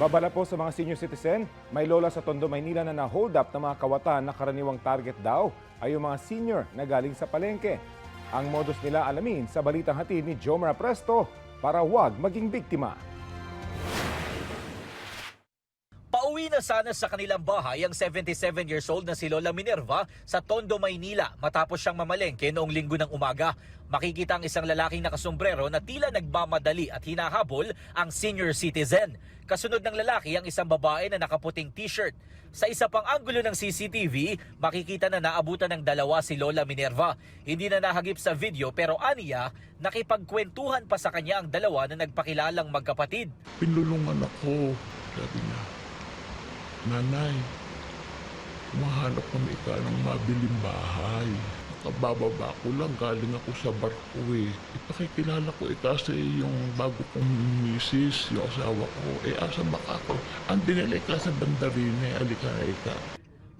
Babala po sa mga senior citizen, may lola sa Tondo, Maynila na na-hold up ng mga kawatan na karaniwang target daw ay yung mga senior na galing sa palengke. Ang modus nila alamin sa balitang hatid ni Jomar Presto para huwag maging biktima. Sana sa kanilang bahay ang 77 years old na si Lola Minerva sa Tondo, Maynila matapos siyang mamalengke noong linggo ng umaga. Makikita ang isang lalaking nakasombrero na tila nagmamadali at hinahabol ang senior citizen. Kasunod ng lalaki ang isang babae na nakaputing t-shirt. Sa isa pang anggulo ng CCTV, makikita na naabutan ng dalawa si Lola Minerva. Hindi na nahagip sa video pero aniya, nakipagkwentuhan pa sa kanya ang dalawa na nagpakilalang magkapatid. Pinulungan ako. Sabi niya, Nanay, mahanap kami ka ng mabiling bahay. Kabababa ko lang, galing ako sa barko eh. Ipakikilala ko eh kasi yung bago kong misis, yung asawa ko, eh asa baka ako. Ang dinalay ka sa bandarine, alika na ika.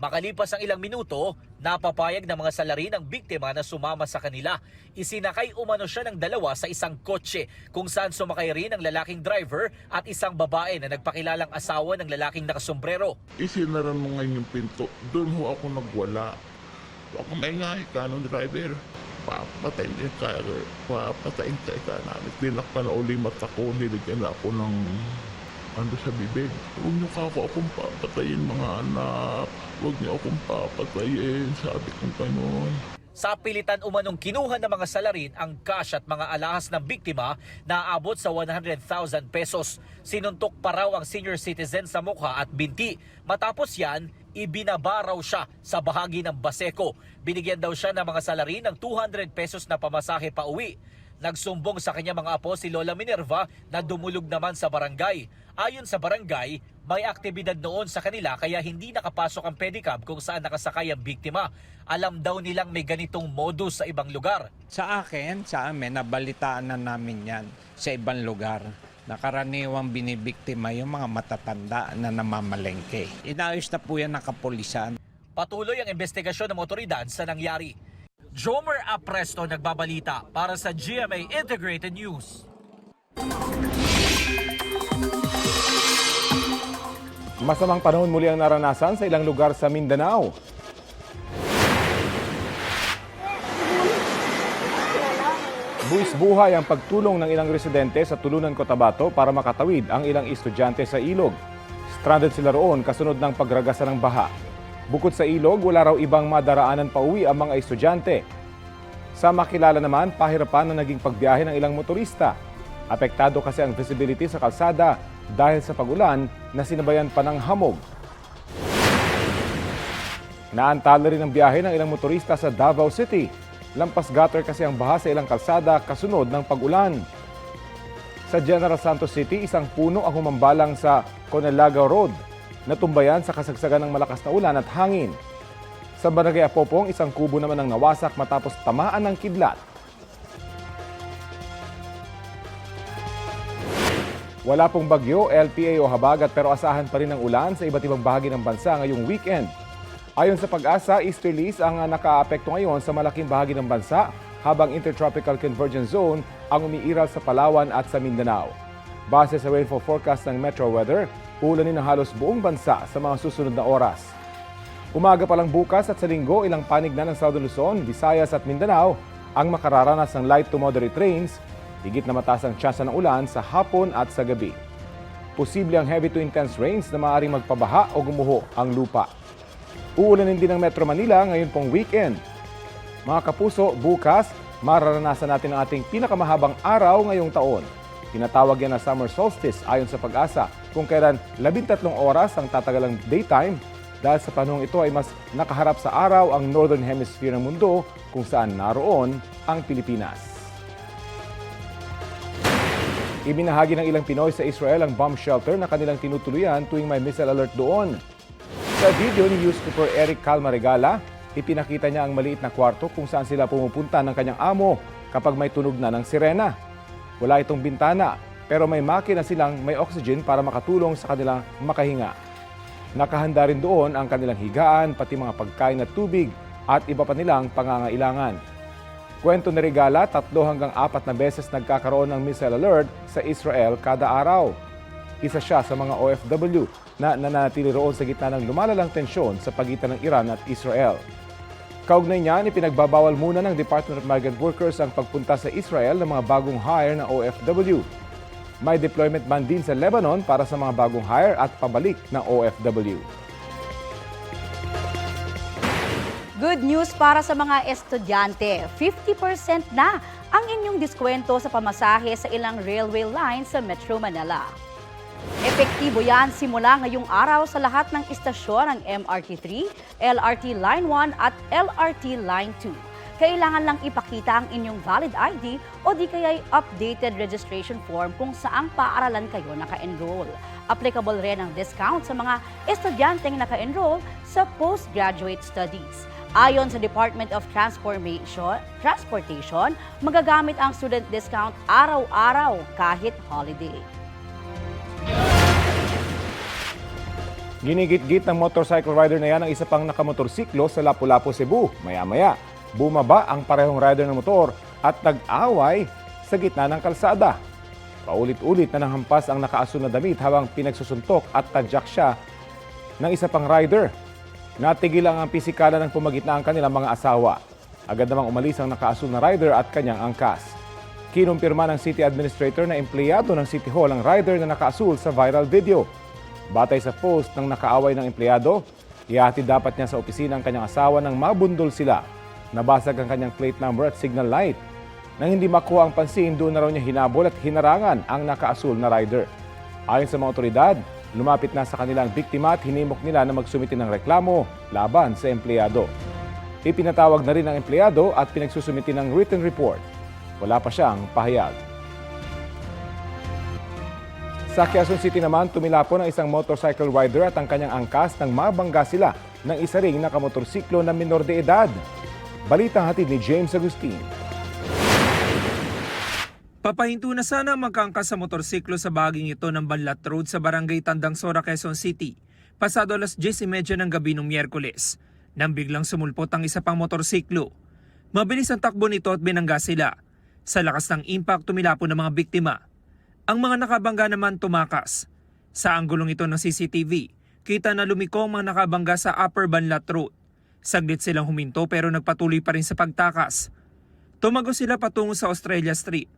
Makalipas ang ilang minuto, napapayag ng mga salarin ang biktima na sumama sa kanila. Isinakay umano siya ng dalawa sa isang kotse kung saan sumakay rin ang lalaking driver at isang babae na nagpakilalang asawa ng lalaking nakasombrero. Isinara mo ngayon yung pinto, doon ho ako nagwala. Ako may nga ka ng driver. Papatayin ka, papatayin ka ka namin. Tinakpan na uli mata ko, niligyan na ako ng ano sa bibig. Huwag niyo ka ako akong papatayin mga anak. Huwag niyo akong papatayin. Sabi kong ganun. Sa pilitan umanong kinuha ng mga salarin ang cash at mga alahas ng biktima na aabot sa 100,000 pesos. Sinuntok pa raw ang senior citizen sa mukha at binti. Matapos yan, ibinaba raw siya sa bahagi ng Baseco. Binigyan daw siya ng mga salarin ng 200 pesos na pamasahe pa uwi. Nagsumbong sa kanya mga apo si Lola Minerva na dumulog naman sa barangay. Ayon sa barangay, may aktibidad noon sa kanila kaya hindi nakapasok ang pedicab kung saan nakasakay ang biktima. Alam daw nilang may ganitong modus sa ibang lugar. Sa akin, sa amin, nabalitaan na namin yan sa ibang lugar na karaniwang binibiktima yung mga matatanda na namamalengke. Inayos na po yan ng kapulisan. Patuloy ang investigasyon ng otoridad sa nangyari. Jomer Apresto nagbabalita para sa GMA Integrated News. Masamang panahon muli ang naranasan sa ilang lugar sa Mindanao. Buwis buhay ang pagtulong ng ilang residente sa Tulunan Cotabato para makatawid ang ilang estudyante sa ilog. Stranded sila roon kasunod ng pagragasa ng baha. Bukod sa ilog, wala raw ibang madaraanan pa uwi ang mga estudyante. Sa makilala naman, pahirapan na naging pagbiyahe ng ilang motorista. Apektado kasi ang visibility sa kalsada dahil sa pagulan na sinabayan pa ng hamog. Naantala rin ang biyahe ng ilang motorista sa Davao City. Lampas gutter kasi ang baha sa ilang kalsada kasunod ng pagulan. Sa General Santos City, isang puno ang humambalang sa Conelaga Road. Natumbayan sa kasagsagan ng malakas na ulan at hangin. Sa Barangay Apopong, isang kubo naman ang nawasak matapos tamaan ng kidlat. Wala pong bagyo, LPA o habagat pero asahan pa rin ang ulan sa iba't ibang bahagi ng bansa ngayong weekend. Ayon sa pag-asa, easterlies ang nakaapekto ngayon sa malaking bahagi ng bansa habang Intertropical Convergence Zone ang umiiral sa Palawan at sa Mindanao. Base sa rainfall forecast ng Metro Weather, ulanin ng halos buong bansa sa mga susunod na oras. Umaga pa lang bukas at sa linggo, ilang panig na ng Southern Luzon, Visayas at Mindanao ang makararanas ng light to moderate rains, higit na mataas ang tsansa ng ulan sa hapon at sa gabi. Posible ang heavy to intense rains na maaaring magpabaha o gumuho ang lupa. Uulanin din ng Metro Manila ngayon pong weekend. Mga kapuso, bukas, mararanasan natin ang ating pinakamahabang araw ngayong taon. Tinatawag yan na summer solstice ayon sa pag-asa kung kailan 13 oras ang tatagalang daytime dahil sa panahong ito ay mas nakaharap sa araw ang northern hemisphere ng mundo kung saan naroon ang Pilipinas. Ibinahagi ng ilang Pinoy sa Israel ang bomb shelter na kanilang tinutuluyan tuwing may missile alert doon. Sa video ni newspaper Eric Calmaregala, ipinakita niya ang maliit na kwarto kung saan sila pumupunta ng kanyang amo kapag may tunog na ng sirena. Wala itong bintana, pero may makina silang may oxygen para makatulong sa kanilang makahinga. Nakahanda rin doon ang kanilang higaan, pati mga pagkain at tubig at iba pa nilang pangangailangan. Kwento ni Regala, tatlo hanggang apat na beses nagkakaroon ng missile alert sa Israel kada araw. Isa siya sa mga OFW na nananatili roon sa gitna ng lumalalang tensyon sa pagitan ng Iran at Israel. Kaugnay niyan, ipinagbabawal muna ng Department of Migrant Workers ang pagpunta sa Israel ng mga bagong hire na OFW. May deployment ban din sa Lebanon para sa mga bagong hire at pabalik na OFW. Good news para sa mga estudyante. 50% na ang inyong diskwento sa pamasahe sa ilang railway lines sa Metro Manila. Epektibo yan simula ngayong araw sa lahat ng istasyon ng MRT3, LRT Line 1 at LRT Line 2. Kailangan lang ipakita ang inyong valid ID o di kaya'y updated registration form kung saang paaralan kayo naka-enroll. Applicable rin ang discount sa mga estudyanteng naka-enroll sa postgraduate studies. Ayon sa Department of Transformation, Transportation, magagamit ang student discount araw-araw kahit holiday. Ginigit-git ng motorcycle rider na yan ang isa pang nakamotorsiklo sa Lapu-Lapu, Cebu. Maya-maya, bumaba ang parehong rider ng motor at nag-away sa gitna ng kalsada. Paulit-ulit na nanghampas ang nakaasul na damit habang pinagsusuntok at tadyak siya ng isa pang rider. Natigil ang pisikala ng pumagitna ang kanilang mga asawa. Agad namang umalis ang nakaasul na rider at kanyang angkas. Kinumpirma ng city administrator na empleyado ng City Hall ang rider na nakaasul sa viral video. Batay sa post ng nakaaway ng empleyado, ihatid dapat niya sa opisina ang kanyang asawa nang mabundol sila. Nabasag ang kanyang plate number at signal light. Nang hindi makuha ang pansin, doon na raw niya hinabol at hinarangan ang nakaasul na rider. Ayon sa mga otoridad, lumapit na sa kanilang biktima at hinimok nila na magsumiti ng reklamo laban sa empleyado. Ipinatawag na rin ang empleyado at pinagsusumiti ng written report. Wala pa siyang pahayag. Sa Quezon City naman, tumilapon ang isang motorcycle rider at ang kanyang angkas nang mabangga sila ng isa ring nakamotorsiklo na minor de edad. Balitang hatid ni James Agustin. Papahinto na sana ang magkangkas sa motorsiklo sa bahaging ito ng Banlat Road sa Barangay Tandang Sora, Quezon City. Pasado alas 10.30 ng gabi ng Miyerkules. Nang biglang sumulpot ang isa pang motorsiklo. Mabilis ang takbo nito at binangga sila. Sa lakas ng impact tumilapon ng mga biktima. Ang mga nakabangga naman tumakas. Sa anggulong ito ng CCTV, kita na lumiko ang mga nakabangga sa Upper Banlat Road. Saglit silang huminto pero nagpatuloy pa rin sa pagtakas. Tumago sila patungo sa Australia Street.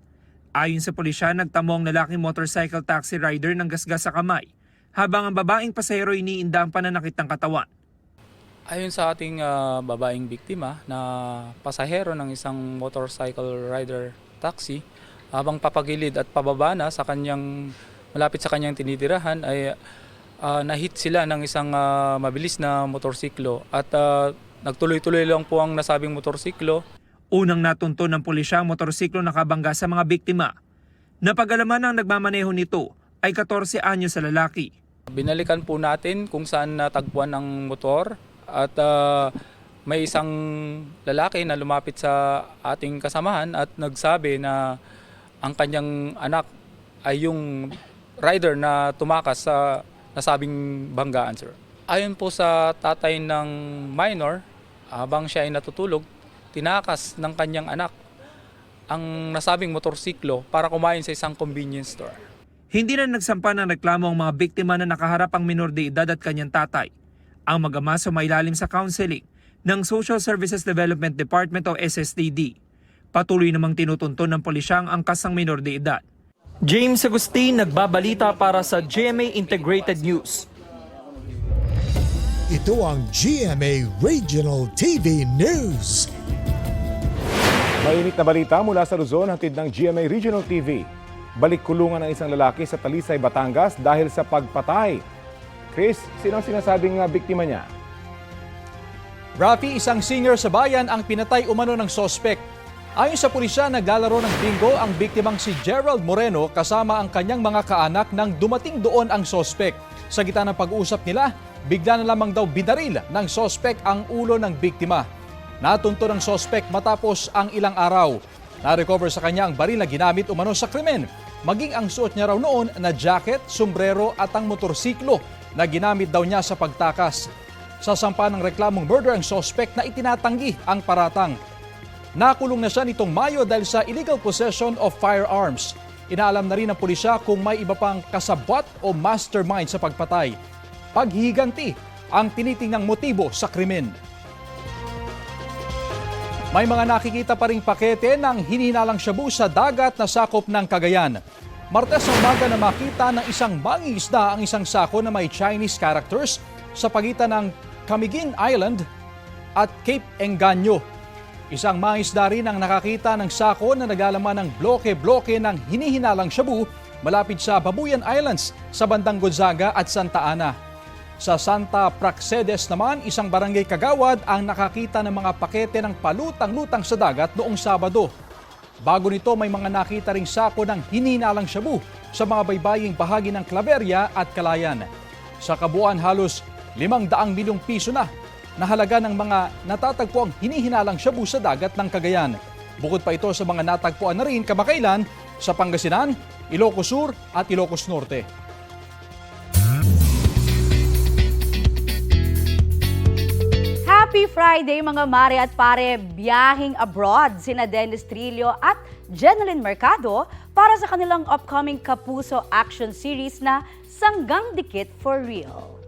Ayon sa pulisya, nagtamo ang lalaking motorcycle taxi rider ng gasgas sa kamay, habang ang babaeng pasahero iniinda ang pananakit ng katawan. Ayon sa ating ah, babaeng biktima na pasahero ng isang motorcycle rider taxi, habang papagilid at pababa na sa kanyang malapit sa kanyang tinitirahan ay ah, nahit sila ng isang ah, mabilis na motorsiklo at ah, nagtuloy-tuloy lang po ang nasabing motorsiklo Unang natunto ng pulisya ang motorsiklo nakabangga sa mga biktima. Napagalaman ang nagmamaneho nito ay 14 anyo sa lalaki. Binalikan po natin kung saan natagpuan ang motor at ah, may isang lalaki na lumapit sa ating kasamahan at nagsabi na ang kanyang anak ay yung rider na tumakas sa nasabing banggaan, sir. Ayon po sa tatay ng minor, habang siya ay natutulog, tinakas ng kanyang anak ang nasabing motorsiklo para kumain sa isang convenience store. Hindi na nagsampa ng reklamo ang mga biktima na nakaharap ang minor de edad at kanyang tatay. Ang mag-ama sumailalim sa counseling ng Social Services Development Department o SSDD. Patuloy namang tinutunton ng pulisya ang angkas ng minor de edad. James Agustin nagbabalita para sa GMA Integrated News. Ito ang GMA Regional TV News. Mainit na balita mula sa Luzon, hatid ng GMA Regional TV. Balik kulungan ng isang lalaki sa Talisay, Batangas dahil sa pagpatay. Chris, sino ang sinasabing uh, biktima niya? Rafi, isang senior sa bayan ang pinatay umano ng sospek. Ayon sa pulisya, naglalaro ng bingo ang biktimang si Gerald Moreno kasama ang kanyang mga kaanak nang dumating doon ang sospek. Sa gitna ng pag-uusap nila, bigla na lamang daw binaril ng sospek ang ulo ng biktima. Natunto ng sospek matapos ang ilang araw. Na-recover sa kanya ang baril na ginamit umano sa krimen. Maging ang suot niya raw noon na jacket, sombrero at ang motorsiklo na ginamit daw niya sa pagtakas. Sasampa ng reklamong murder ang sospek na itinatanggi ang paratang. Nakulong na siya nitong Mayo dahil sa illegal possession of firearms. Inaalam na rin ng pulisya kung may iba pang kasabot o mastermind sa pagpatay. Paghiganti ang tinitingang motibo sa krimen. May mga nakikita pa ring pakete ng hinihinalang shabu sa dagat na sakop ng Cagayan. Martes ang umaga na makita ng isang mangingisda ang isang sako na may Chinese characters sa pagitan ng Camiguin Island at Cape Engaño. Isang mangisda rin ang nakakita ng sako na naglalaman ng bloke-bloke ng hinihinalang shabu malapit sa Babuyan Islands sa bandang Gonzaga at Santa Ana. Sa Santa Praxedes naman, isang barangay kagawad ang nakakita ng mga pakete ng palutang-lutang sa dagat noong Sabado. Bago nito may mga nakita ring sako ng hinihinalang shabu sa mga baybaying bahagi ng Claveria at Calayan. Sa kabuuan halos 500 milyong piso na na halaga ng mga natatagpuang hinihinalang shabu sa dagat ng Cagayan. Bukod pa ito sa mga natagpuan na rin kamakailan sa Pangasinan, Ilocos Sur at Ilocos Norte. Happy Friday mga mare at pare, biyahing abroad sina Dennis Trillo at Jeneline Mercado para sa kanilang upcoming Kapuso action series na Sanggang Dikit for Real.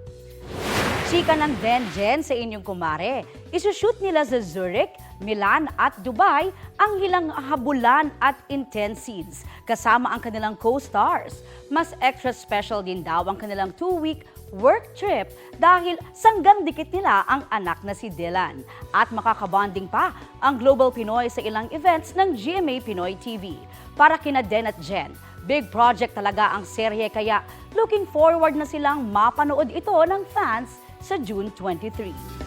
Chika ng Jen sa inyong kumare. Isushoot nila sa Zurich, Milan at Dubai ang hilang habulan at intense scenes kasama ang kanilang co-stars. Mas extra special din daw ang kanilang two-week work trip dahil sanggang dikit nila ang anak na si Dylan. At makakabonding pa ang Global Pinoy sa ilang events ng GMA Pinoy TV. Para kina Den at Jen, big project talaga ang serye kaya looking forward na silang mapanood ito ng fans sa June 23.